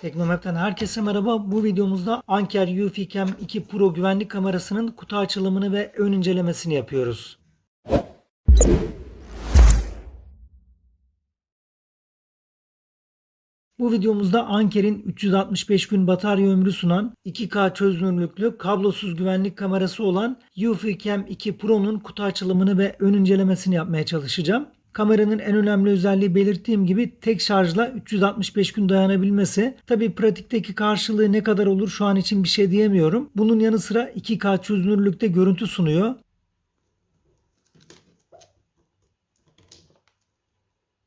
Teknomap'ten herkese merhaba. Bu videomuzda Anker Cam 2 Pro güvenlik kamerasının kutu açılımını ve ön incelemesini yapıyoruz. Bu videomuzda Anker'in 365 gün batarya ömrü sunan 2K çözünürlüklü kablosuz güvenlik kamerası olan Cam 2 Pro'nun kutu açılımını ve ön incelemesini yapmaya çalışacağım. Kameranın en önemli özelliği belirttiğim gibi tek şarjla 365 gün dayanabilmesi. Tabi pratikteki karşılığı ne kadar olur şu an için bir şey diyemiyorum. Bunun yanı sıra 2K çözünürlükte görüntü sunuyor.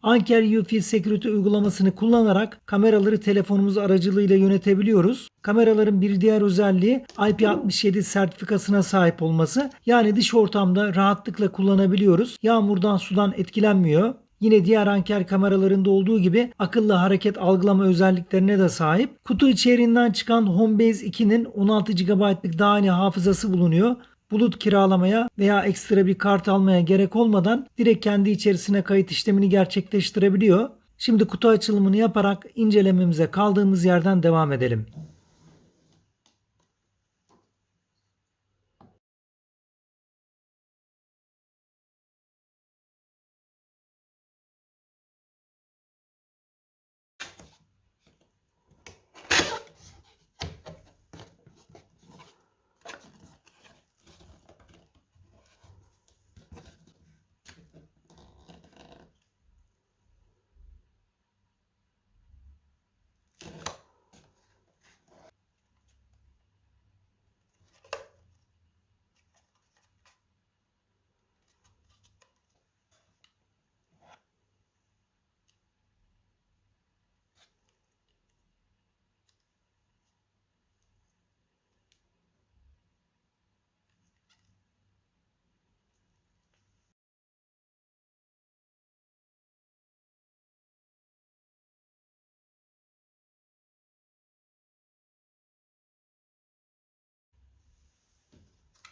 Anker UFI Security uygulamasını kullanarak kameraları telefonumuz aracılığıyla yönetebiliyoruz. Kameraların bir diğer özelliği IP67 sertifikasına sahip olması. Yani dış ortamda rahatlıkla kullanabiliyoruz. Yağmurdan sudan etkilenmiyor. Yine diğer Anker kameralarında olduğu gibi akıllı hareket algılama özelliklerine de sahip. Kutu içeriğinden çıkan Homebase 2'nin 16 GB'lık daha hafızası bulunuyor bulut kiralamaya veya ekstra bir kart almaya gerek olmadan direkt kendi içerisine kayıt işlemini gerçekleştirebiliyor. Şimdi kutu açılımını yaparak incelememize kaldığımız yerden devam edelim.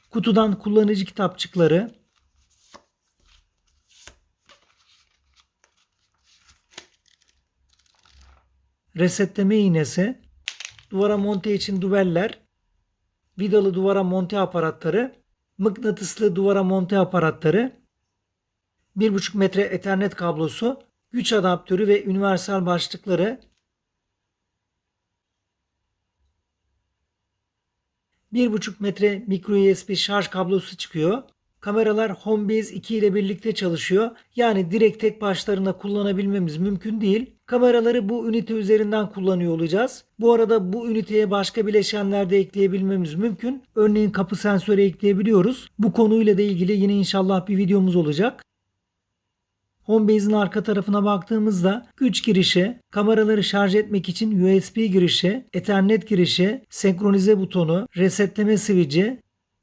Kutudan kullanıcı kitapçıkları, resetleme iğnesi, duvara monte için dubeller, vidalı duvara monte aparatları, mıknatıslı duvara monte aparatları, 1,5 metre ethernet kablosu, güç adaptörü ve universal başlıkları, 1,5 metre micro USB şarj kablosu çıkıyor. Kameralar Homebase 2 ile birlikte çalışıyor. Yani direkt tek başlarına kullanabilmemiz mümkün değil. Kameraları bu ünite üzerinden kullanıyor olacağız. Bu arada bu üniteye başka bileşenler de ekleyebilmemiz mümkün. Örneğin kapı sensörü ekleyebiliyoruz. Bu konuyla da ilgili yine inşallah bir videomuz olacak. Homebase'in arka tarafına baktığımızda güç girişi, kameraları şarj etmek için USB girişi, Ethernet girişi, senkronize butonu, resetleme switch'i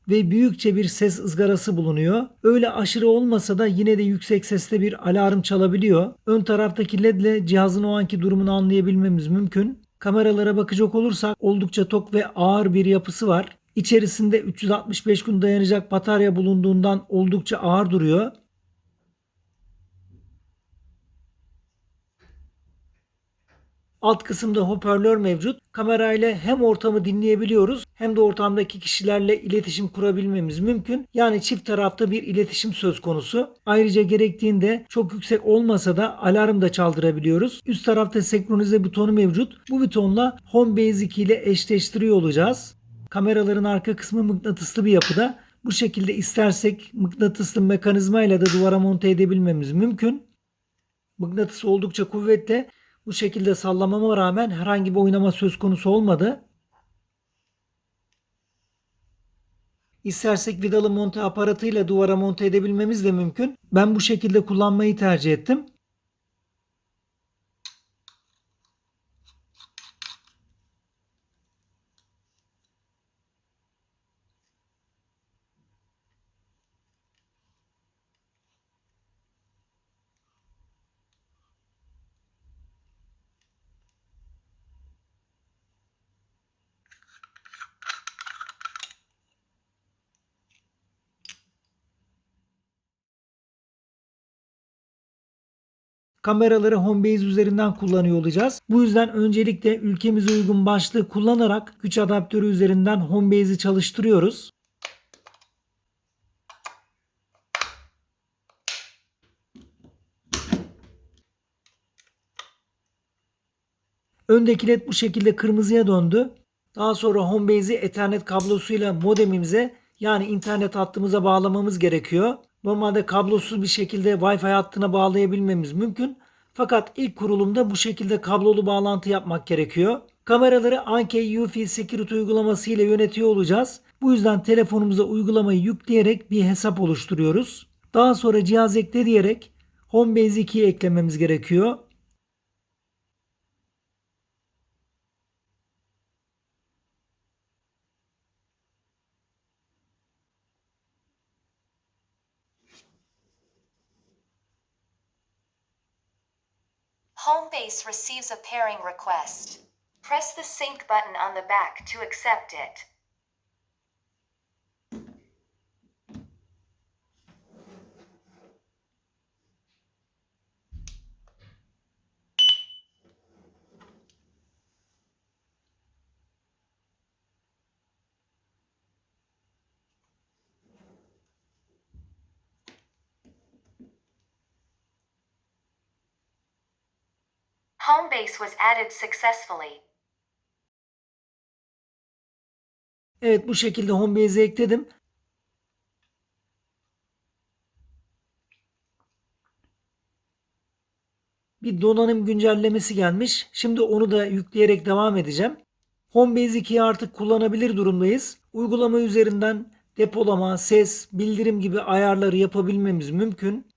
ve büyükçe bir ses ızgarası bulunuyor. Öyle aşırı olmasa da yine de yüksek sesle bir alarm çalabiliyor. Ön taraftaki led ile cihazın o anki durumunu anlayabilmemiz mümkün. Kameralara bakacak olursak oldukça tok ve ağır bir yapısı var. İçerisinde 365 gün dayanacak batarya bulunduğundan oldukça ağır duruyor. Alt kısımda hoparlör mevcut. Kamerayla hem ortamı dinleyebiliyoruz hem de ortamdaki kişilerle iletişim kurabilmemiz mümkün. Yani çift tarafta bir iletişim söz konusu. Ayrıca gerektiğinde çok yüksek olmasa da alarm da çaldırabiliyoruz. Üst tarafta senkronize butonu mevcut. Bu butonla Homebase 2 ile eşleştiriyor olacağız. Kameraların arka kısmı mıknatıslı bir yapıda. Bu şekilde istersek mıknatıslı mekanizmayla da duvara monte edebilmemiz mümkün. Mıknatıs oldukça kuvvetli. Bu şekilde sallamama rağmen herhangi bir oynama söz konusu olmadı. İstersek vidalı monte aparatıyla duvara monte edebilmemiz de mümkün. Ben bu şekilde kullanmayı tercih ettim. Kameraları Homebase üzerinden kullanıyor olacağız. Bu yüzden öncelikle ülkemize uygun başlığı kullanarak güç adaptörü üzerinden Homebase'i çalıştırıyoruz. Öndeki led bu şekilde kırmızıya döndü. Daha sonra Homebase'i Ethernet kablosuyla modemimize yani internet hattımıza bağlamamız gerekiyor. Normalde kablosuz bir şekilde Wi-Fi hattına bağlayabilmemiz mümkün. Fakat ilk kurulumda bu şekilde kablolu bağlantı yapmak gerekiyor. Kameraları Anki UFI Security uygulaması ile yönetiyor olacağız. Bu yüzden telefonumuza uygulamayı yükleyerek bir hesap oluşturuyoruz. Daha sonra cihaz ekle diyerek Homebase 2'yi eklememiz gerekiyor. Homebase receives a pairing request. Press the sync button on the back to accept it. Homebase was added successfully. Evet bu şekilde Homebase'i ekledim. Bir donanım güncellemesi gelmiş. Şimdi onu da yükleyerek devam edeceğim. Homebase 2'yi artık kullanabilir durumdayız. Uygulama üzerinden depolama, ses, bildirim gibi ayarları yapabilmemiz mümkün.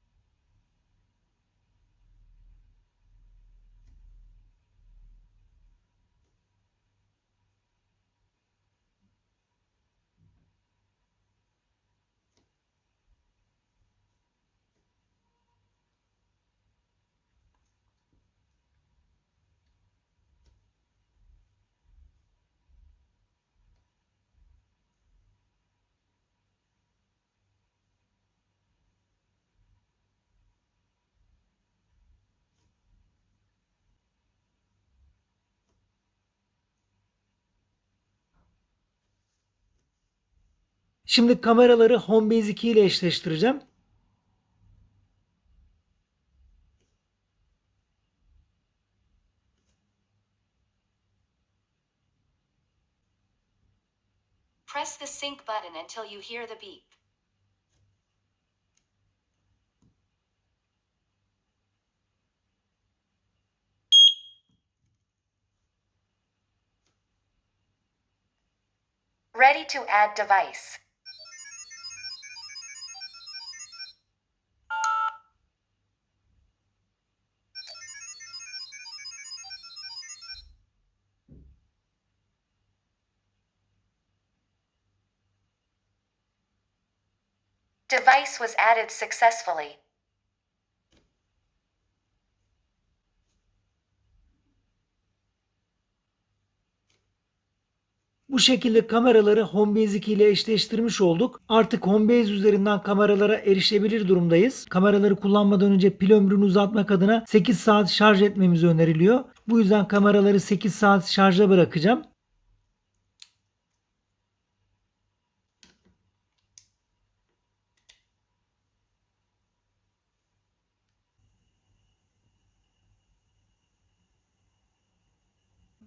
Şimdi kameraları Homebase 2 ile eşleştireceğim. Press the sync button until you hear the beep. Ready to add device. Device was added successfully. Bu şekilde kameraları Homebase 2 ile eşleştirmiş olduk. Artık Homebase üzerinden kameralara erişebilir durumdayız. Kameraları kullanmadan önce pil ömrünü uzatmak adına 8 saat şarj etmemiz öneriliyor. Bu yüzden kameraları 8 saat şarja bırakacağım.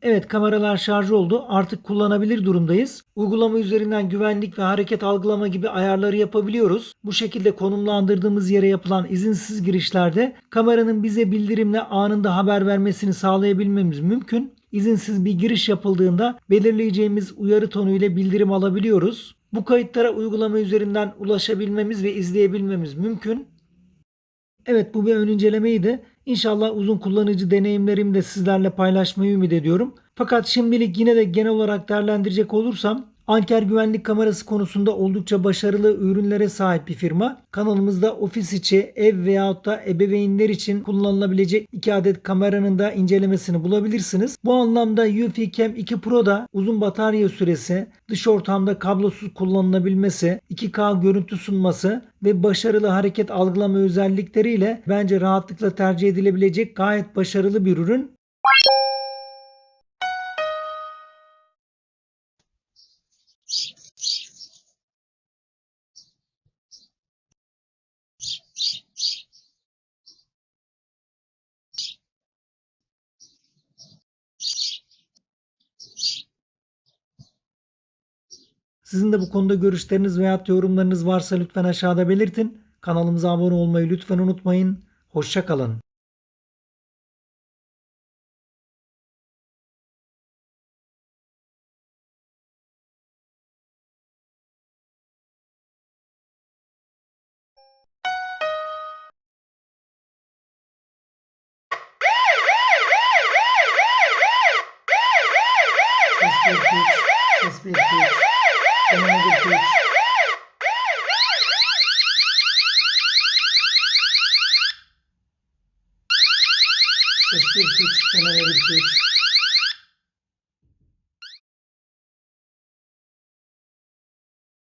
Evet kameralar şarj oldu. Artık kullanabilir durumdayız. Uygulama üzerinden güvenlik ve hareket algılama gibi ayarları yapabiliyoruz. Bu şekilde konumlandırdığımız yere yapılan izinsiz girişlerde kameranın bize bildirimle anında haber vermesini sağlayabilmemiz mümkün. İzinsiz bir giriş yapıldığında belirleyeceğimiz uyarı tonu ile bildirim alabiliyoruz. Bu kayıtlara uygulama üzerinden ulaşabilmemiz ve izleyebilmemiz mümkün. Evet bu bir ön incelemeydi. İnşallah uzun kullanıcı deneyimlerimi de sizlerle paylaşmayı ümit ediyorum. Fakat şimdilik yine de genel olarak değerlendirecek olursam Anker güvenlik kamerası konusunda oldukça başarılı ürünlere sahip bir firma. Kanalımızda ofis içi, ev veyahut da ebeveynler için kullanılabilecek 2 adet kameranın da incelemesini bulabilirsiniz. Bu anlamda Eufy Cam 2 Pro'da uzun batarya süresi, dış ortamda kablosuz kullanılabilmesi, 2K görüntü sunması ve başarılı hareket algılama özellikleriyle bence rahatlıkla tercih edilebilecek gayet başarılı bir ürün. Sizin de bu konuda görüşleriniz veya yorumlarınız varsa lütfen aşağıda belirtin. Kanalımıza abone olmayı lütfen unutmayın. Hoşça kalın. Ses bir iki üç. Ses